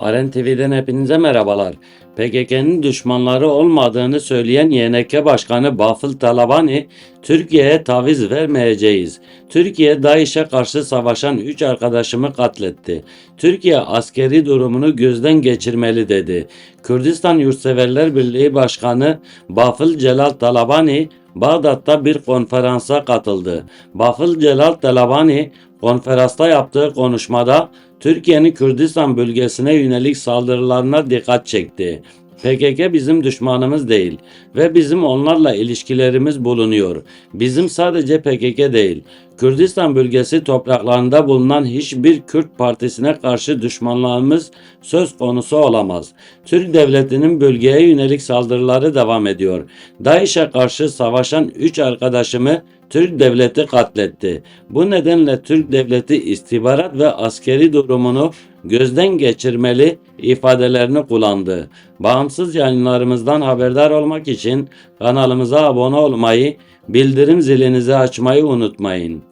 Aren TV'den hepinize merhabalar. PKK'nın düşmanları olmadığını söyleyen YNK Başkanı Bafıl Talabani, Türkiye'ye taviz vermeyeceğiz. Türkiye DAEŞ'e karşı savaşan 3 arkadaşımı katletti. Türkiye askeri durumunu gözden geçirmeli dedi. Kürdistan Yurtseverler Birliği Başkanı Bafıl Celal Talabani, Bağdat'ta bir konferansa katıldı. Bafıl Celal Talabani, konferansta yaptığı konuşmada Türkiye'nin Kürdistan bölgesine yönelik saldırılarına dikkat çekti. PKK bizim düşmanımız değil ve bizim onlarla ilişkilerimiz bulunuyor. Bizim sadece PKK değil, Kürdistan bölgesi topraklarında bulunan hiçbir Kürt partisine karşı düşmanlığımız söz konusu olamaz. Türk devletinin bölgeye yönelik saldırıları devam ediyor. DAEŞ'e karşı savaşan 3 arkadaşımı Türk devleti katletti. Bu nedenle Türk devleti istihbarat ve askeri durumunu gözden geçirmeli ifadelerini kullandı. Bağımsız yayınlarımızdan haberdar olmak için kanalımıza abone olmayı, bildirim zilinizi açmayı unutmayın.